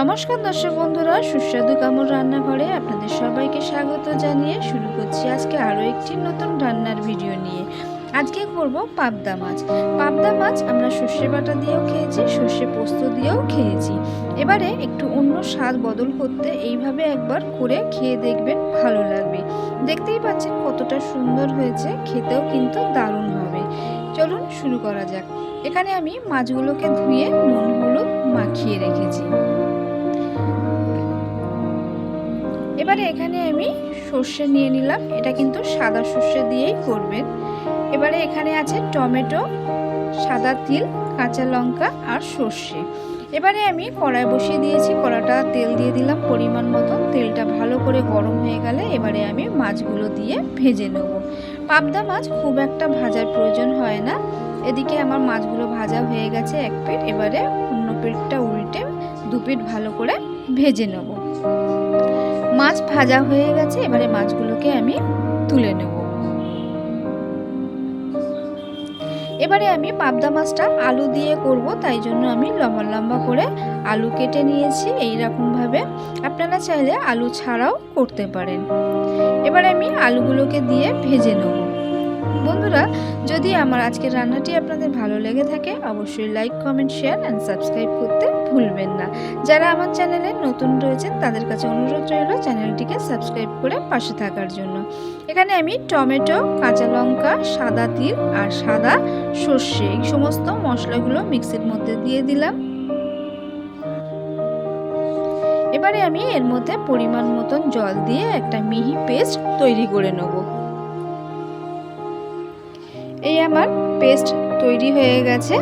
নমস্কার দর্শক বন্ধুরা, সুস্বাদু কামড় রান্নাঘরে আপনাদের সবাইকে স্বাগত জানিয়ে শুরু করছি আজকে আরও একটি নতুন রান্নার ভিডিও নিয়ে। আজকে করব পাবদা মাছ। পাবদা মাছ আমরা সর্ষে বাটা দিয়েও খেয়েছি, সর্ষে পোস্ত দিয়েও খেয়েছি। এবারে একটু অন্য স্বাদ বদল করতে এইভাবে একবার করে খেয়ে দেখবেন ভালো লাগবে। দেখতেই পাচ্ছেন কতটা সুন্দর হয়েছে, খেতেও কিন্তু দারুণ হবে। চলুন শুরু করা যাক। এখানে আমি মাছগুলোকে ধুয়ে নুন, হলুদ মাখিয়ে রেখেছি। এবারে এখানে আমি সর্ষে নিয়ে নিলাম। এটা কিন্তু সাদা সর্ষে দিয়েই করবেন। এবারে এখানে আছে টমেটো, সাদা তিল, কাঁচা লঙ্কা আর সর্ষে। এবারে আমি কড়াই বসিয়ে দিয়েছি, কড়াটা তেল দিয়ে দিলাম পরিমাণ মতো। তেলটা ভালো করে গরম হয়ে গেলে এবারে আমি মাছগুলো দিয়ে ভেজে নেব। পাবদা মাছ খুব একটা ভাজার প্রয়োজন হয় না। এদিকে আমার মাছগুলো ভাজা হয়ে গেছে এক পিঠ এবারে অন্য পিঠটা উল্টে দু পিঠ ভালো করে ভেজে নেব। মাছ ভাজা হয়ে গেছে, এবারে মাছগুলোকে আমি তুলে নেব। এবারে আমি পাবদা মাছটা আলু দিয়ে করব, তাই জন্য আমি লম্বা লম্বা করে আলু কেটে নিয়েছি এই ভাবে আপনারা চাইলে আলু ছাড়াও করতে পারেন। এবারে আমি আলুগুলোকে দিয়ে ভেজে নেব। যদি আমার আজকের রান্নাটি আপনাদের ভালো লেগে থাকে, অবশ্যই like comment share and subscribe করতে ভুলবেন না। যারা আমার চ্যানেলে নতুন রয়েছেন, তাদের কাছে অনুরোধ রইল চ্যানেলটিকে সাবস্ক্রাইব করে পাশে থাকার জন্য। এখানে আমি টমেটো, কাঁচা লঙ্কা, সাদা তিল আর সাদা সর্ষে এই সমস্ত মশলাগুলো মিক্সির মধ্যে দিয়ে দিলাম। এবারে আমি এর মধ্যে পরিমাণ মতন জল দিয়ে একটা মিহি পেস্ট তৈরি করে নেব। এই আমার পেস্ট তৈরি হয়ে গেছে।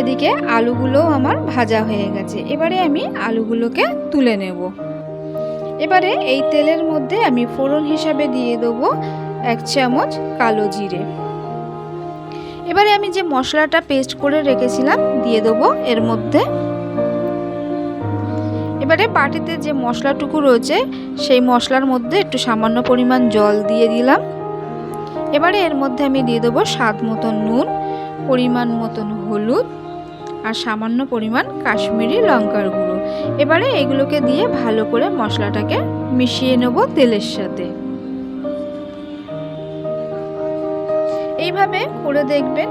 এদিকে আলুগুলো আমার ভাজা হয়ে গেছে। এবারে আমি আলুগুলোকে তুলে নেব। এবারে এই তেলের মধ্যে আমি ফোড়ন হিসাবে দিয়ে দেবো এক চামচ কালো জিরে। এবারে আমি যে মশলাটা পেস্ট করে রেখেছিলাম, দিয়ে দেবো এর মধ্যে। এবারে বাটিতে যে মশলাটুকু রয়েছে, সেই মশলার মধ্যে একটু সামান্য পরিমাণ জল দিয়ে দিলাম। এবারে এর মধ্যে আমি দিয়ে দেবো স্বাদ মতন নুন, পরিমাণ মতন হলুদ আর সামান্য পরিমাণ কাশ্মীরি লঙ্কার গুঁড়ো। এবারে এগুলোকে দিয়ে ভালো করে মশলাটাকে মিশিয়ে নেব তেলের সাথে। এইভাবে করে দেখবেন,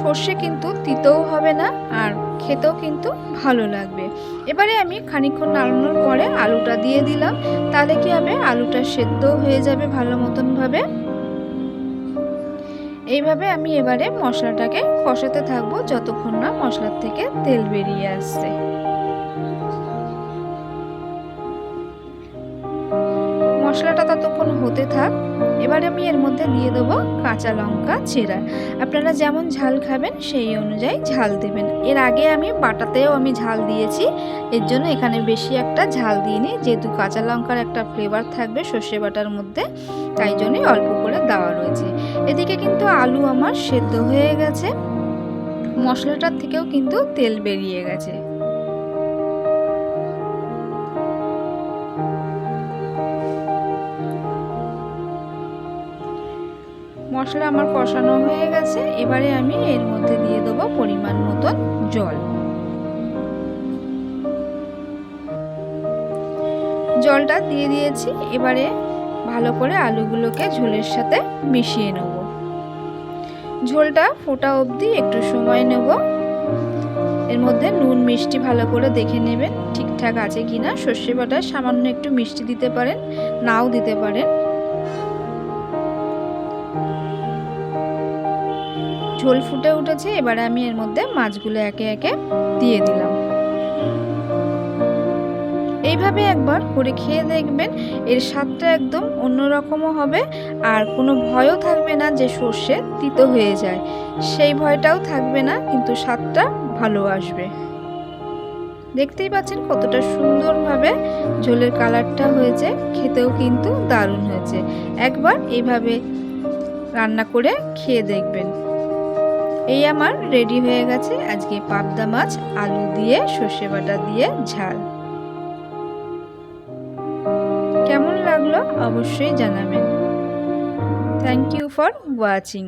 সর্ষে কিন্তু তিতেও হবে না আর খেতেও কিন্তু ভালো লাগবে। এবারে আমি খানিক্ষণ নাড়ানোর পরে আলুটা দিয়ে দিলাম। তাহলে কি হবে? আলুটা সেদ্ধ হয়ে যাবে ভালো মতনভাবে। এইভাবে আমি এবারে মশলাটাকে কষাতে থাকব যতক্ষণ না মশলার থেকে তেল বেরিয়ে আসছে। মশলাটা ততক্ষণ হতে থাক। এবার আমি এর মধ্যে দিয়ে দেবো কাঁচা লঙ্কা চেরা। আপনারা যেমন ঝাল খাবেন সেই অনুযায়ী ঝাল দেবেন। এর আগে আমি বাটাতেও আমি ঝাল দিয়েছি। এর জন্য এখানে বেশি একটা ঝাল দিইনি। যেহেতু কাঁচা লঙ্কার একটা ফ্লেভার থাকবে সর্ষে বাটার মধ্যে, তাই জন্যই অল্প করে দেওয়া রয়েছে। এদিকে কিন্তু আলু আমার সেদ্ধ হয়ে গেছে। মশলাটার থেকেও কিন্তু তেল বেরিয়ে গেছে। মশলা আমার কষানো হয়ে গেছে। এবারে আমি এর মধ্যে দিয়ে দেবো পরিমাণ মতন জল। জলটা দিয়ে দিয়েছি। এবারে ভালো করে আলুগুলোকে ঝোলের সাথে মিশিয়ে নেব। ঝোলটা ফোটা অবধি একটু সময় নেব। এর মধ্যে নুন, মিষ্টি ভালো করে দেখে নেবেন ঠিকঠাক আছে কি না সর্ষে বাটায় সামান্য একটু মিষ্টি দিতে পারেন, নাও দিতে পারেন। ঝোল ফুটে উঠেছে, এবারে আমি এর মধ্যে মাছগুলো একে একে দিয়ে দিলাম। এইভাবে একবার করে খেয়ে দেখবেন, এর স্বাদটা একদম অন্যরকমও হবে আর কোনো ভয়ও থাকবে না যে সর্ষে তিতো হয়ে যায়। সেই ভয়টাও থাকবে না, কিন্তু স্বাদটা ভালো আসবে। দেখতেই পাচ্ছেন কতটা সুন্দরভাবে ঝোলের কালারটা হয়েছে, খেতেও কিন্তু দারুণ হয়েছে। একবার এইভাবে রান্না করে খেয়ে দেখবেন। এই আমার রেডি হয়ে গেছে আজকে পাবদা মাছ, আলু দিয়ে সর্ষে বাটা দিয়ে ঝাল। লাগল অবশ্যই জানাবেন। Thank you for watching